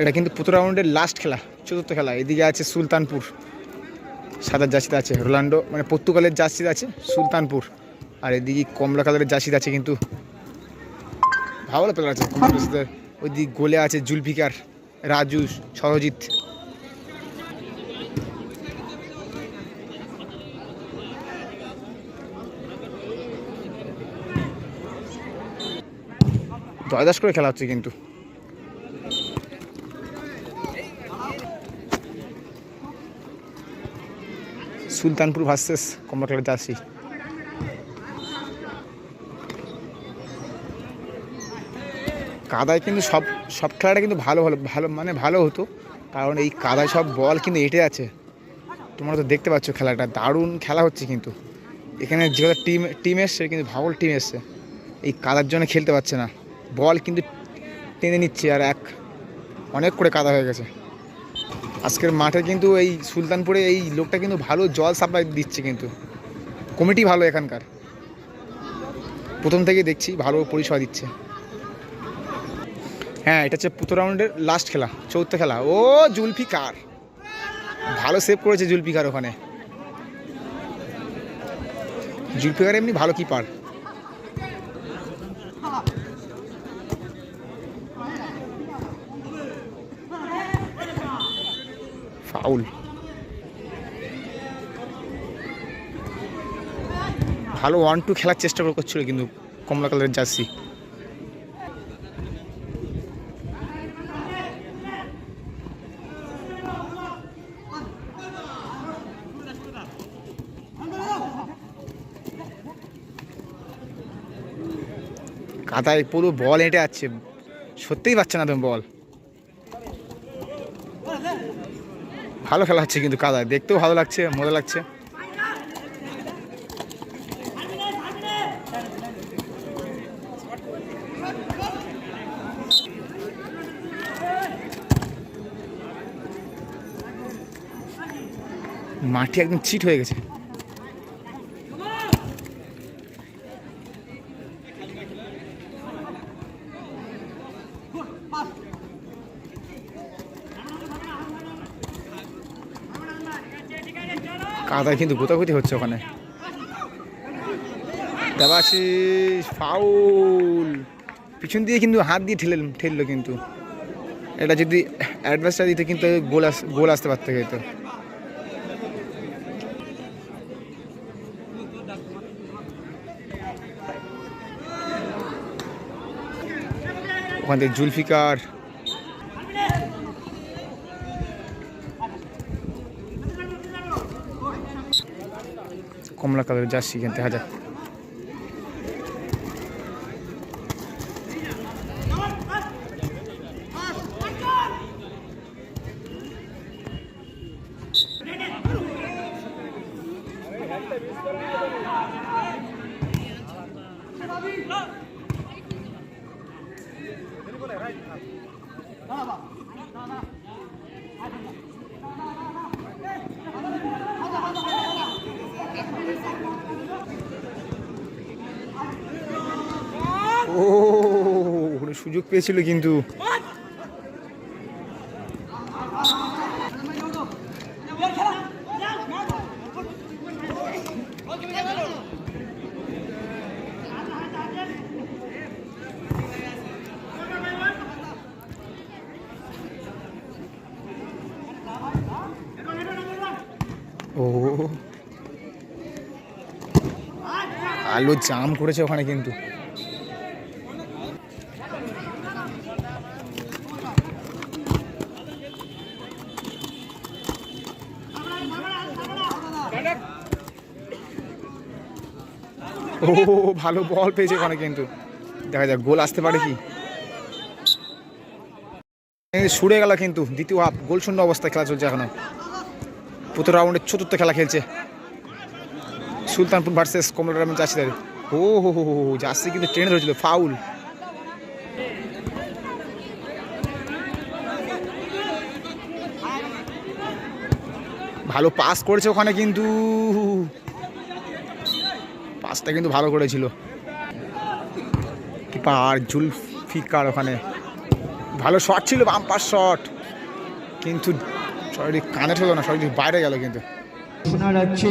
এটা কিন্তু প্রথম রাউন্ডের লাস্ট খেলা, চতুর্থ খেলা। এদিকে আছে সুলতানপুর। সাদা জার্সিতে আছে রোনাল্ডো মানে পর্তুগালের জার্সিতে আছে সুলতানপুর। আর এদিকে কমলা কালারের জার্সিতে আছে কিন্তু ভালো প্লেয়ার আছে। কমলা জার্সিতে ওইদিকে গোলে আছে জুলফিকার, রাজু, সরজিৎ। জয়দাস করে খেলা হচ্ছে কিন্তু। সুলতানপুর ভার্সেস কমলা কালার কাদায় কিন্তু সব সব খেলাটা কিন্তু ভালো ভালো ভালো মানে ভালো হতো। কারণ এই কাদায় সব বল কিন্তু এঁটে আছে তোমরা তো দেখতে পাচ্ছ খেলাটা, দারুণ খেলা হচ্ছে কিন্তু। এখানে যে টিম টিম এসছে, কিন্তু ভাবল টিম এসছে। এই কাদার জন্য খেলতে পারছে না। বল কিন্তু টেনে নিচ্ছে আর এক, অনেক করে কাদা হয়ে গেছে। আজকের মাঠে কিন্তু এই সুলতানপুরে এই লোকটা কিন্তু ভালো জল সাপ্লাই দিচ্ছে কিন্তু। কমিটি ভালো এখানকার। প্রথম থেকে দেখছি, ভালো পরিষেবা দিচ্ছে। হ্যাঁ এটা হচ্ছে পুতো রাউন্ডের লাস্ট খেলা, চৌথ খেলা। ও, জুলফিকার। ভালো সেভ করেছে জুলফিকার ওখানে। জুলফিকার এমনি ভালো কিপার ফাউল ভালো ওয়ান টু খেলার চেষ্টা করছিল কিন্তু কমলা কালারের জার্সি। কাদায় পুরো বল হেঁটে যাচ্ছে। সত্যিই পাচ্ছে না তুমি বল ভালো খেলা হচ্ছে কিন্তু কাদায়। দেখতেও ভালো লাগছে, মজা লাগছে। মাটি একদম চিট হয়ে গেছে। কাদায় কিন্তু গোতাগুতি হচ্ছে ওখানে। দেবাশিস, ফাউল। পিছন দিয়ে কিন্তু হাত দিয়ে ঠেলে ঠেললো কিন্তু। এটা যদি অ্যাডভান্সটা দিতে কিন্তু গোল আস গোল আসতে পারতে হয়তো। ওখান থেকে জুলফিকার। কমলা কালারের জার্সি কিনতে হাজার ও ওখানে সুযোগ পেয়েছিল কিন্তু। ও। আলো জাম করেছে ওখানে কিন্তু। ও, ভালো বল পেয়েছে ওখানে কিন্তু। দেখা যাক, গোল আসতে পারে কি? সুরে গেল কিন্তু দ্বিতীয় হাফ গোল শূন্য অবস্থায় খেলা চলছে এখনও। প্রথম রাউন্ডের চতুর্থ খেলা খেলছে। সুলতানপুর ভার্সেস কমলা রামের জার্সিদের। ও, হো হো হো কিন্তু ট্রেনে ধরেছিল ফাউল ভালো পাস করেছে ওখানে কিন্তু। পাসটা কিন্তু ভালো করেছিল। কিপার জুলফিকার ওখানে। ভালো শট ছিল বাম্পার শট কিন্তু সরি কানে হলো না সরি বাইরে গেল কিন্তু। শোনা যাচ্ছে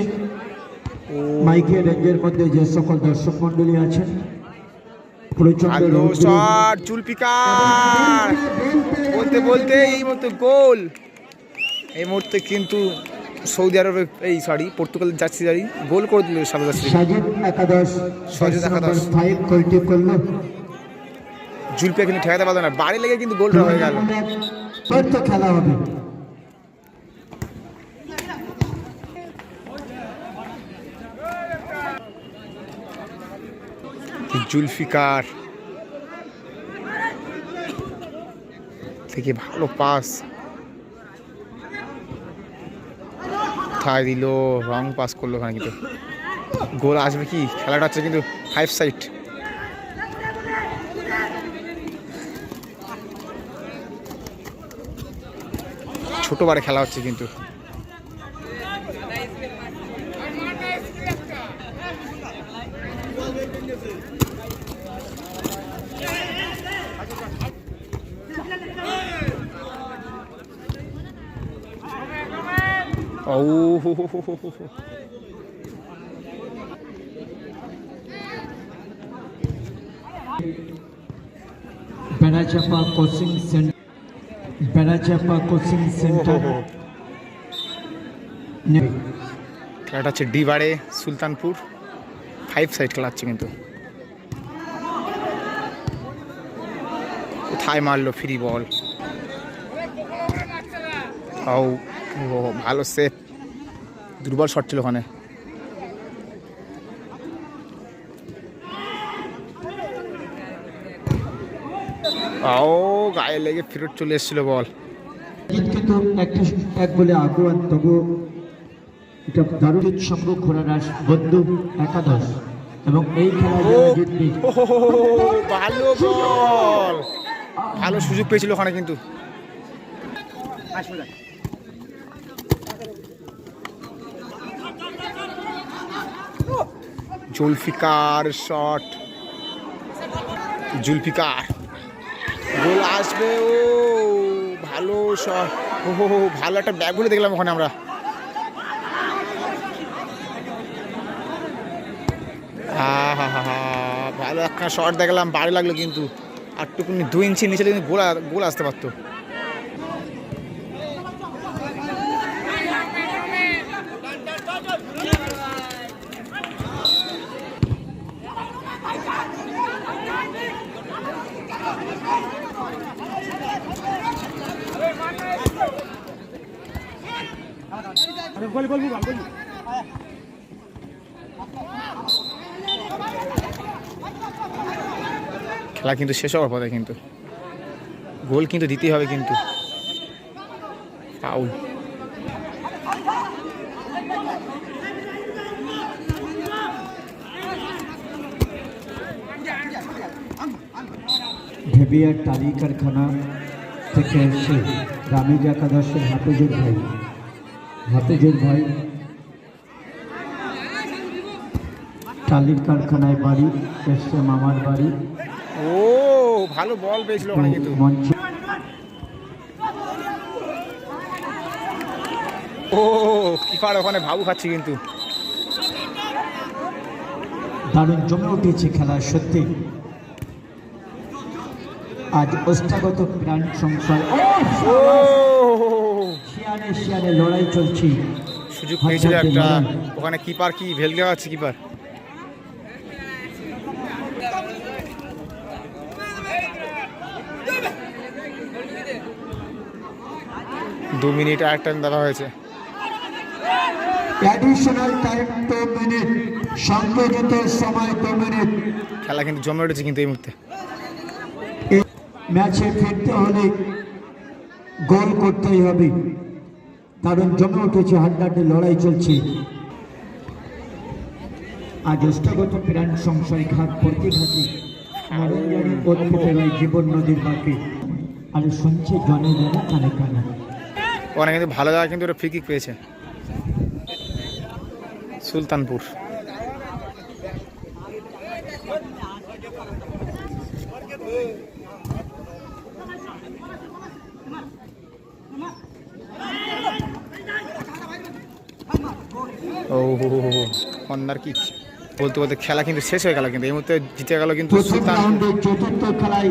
মাইকের রেঞ্জের মধ্যে যে সকল দর্শক মন্ডলী আছেন ভালো শট জুলপিকার বলতে বলতে এই মুহূর্তে গোল। এই মুহূর্তে কিন্তু সৌদি আরবে এই সরি পর্তুগাল যাচ্ছি জারি গোল করে দিল সাদা সাজিদ একাদশ সাজিদ একাদশ। জুলপিয়া কিন্তু ঠেকাতে পারল না। বাড়ি লেগে কিন্তু গোলটা হয়ে গেল। খেলা হবে। জুলফিকার থেকে ভালো পাস। থাই দিল, রং পাস করল ওখানে কিন্তু গোল আসবে কি? খেলাটা হচ্ছে কিন্তু ফাইভ সাইড ছোট বারে খেলা হচ্ছে কিন্তু। সেন্টার বেড়াচাপা কোচিং সেন্টার ও হো হো। খেলাটা হচ্ছে ডিবারে সুলতানপুর। ফাইভ সাইড খেলা হচ্ছে কিন্তু। কোথায় মারলো ফ্রি বল ও ও, ভালো সেফ দুর্বল শট ছিল ওখানে। ও গায়ে লেগে ফেরত চলে এসেছিল বল। কিন্তু একটা এক বলে আগুয়ান তবু এটা দারুণ সংগ্রহ খোরারাস বন্ধু একাদশ। এবং এই খেলায় ও জিতবে হো, হো, হো, হো, ভালো বল। ভালো সুযোগ পেয়েছিল ওখানে কিন্তু। জুলফিকার শট। জুলফিকার। গোল আসবে, ও, ভালো শট। ও ভালো একটা ব্যাগ বলে দেখলাম ওখানে আমরা। ভালো একটা শট দেখলাম বাড়ি লাগল কিন্তু। আটটুকুনি দু ইঞ্চি নিচে কিন্তু গোল আসতে পারতো। খেলা কিন্তু শেষ হওয়ার পথে কিন্তু। গোল কিন্তু দিতেই হবে কিন্তু। ফাউল ভেবিয়ার টালি কারখানা থেকে এসে রামিজ একাদশের হাফেজুর ভাই। হাফেজুর ভাই টালির কারখানায় বাড়ি এসছে মামার বাড়ি। ও ভালো বল পেয়েছিল ওখানে কিন্তু মঞ্চে ও কিপার ওখানে ভাবু খাচ্ছে কিন্তু। দারুণ জমে উঠেছে খেলা সত্যি। আজ অষ্টাগত প্রাণ ও শিয়ারে শিয়ারে লড়াই চলছে। সুযোগ পেয়েছিল একটা। ওখানে কিপার কি? ভেলগে আছে কিপার? দু মিনিট আর টাইম দেওয়া হয়েছে। অ্যাডিশনাল টাইম টু মিনিট সংযোজিত সময় দু মিনিট। খেলা কিন্তু জমে উঠেছে কিন্তু এই মুহূর্তে। ম্যাচে ফিরতে হলে গোল করতেই হবে। দারুণ জমে উঠেছে হাড্ডাহাড্ডি লড়াই চলছে। আজ অষ্টাগত প্রাণ সংশয় ঘাট পড়তে ঘাটে নরঞ্জারি জীবন নদীর আর শুনছে জনে জনে কানে কানে। কিন্তু ভালো জায়গা কিন্তু ওরা ফ্রি কিক পেয়েছে। সুলতানপুর। কন্যার কি বলতে বলতে খেলা কিন্তু শেষ হয়ে গেল কিন্তু এই মুহূর্তে জিতে গেল কিন্তু সুলতান। চতুর্থ খেলায়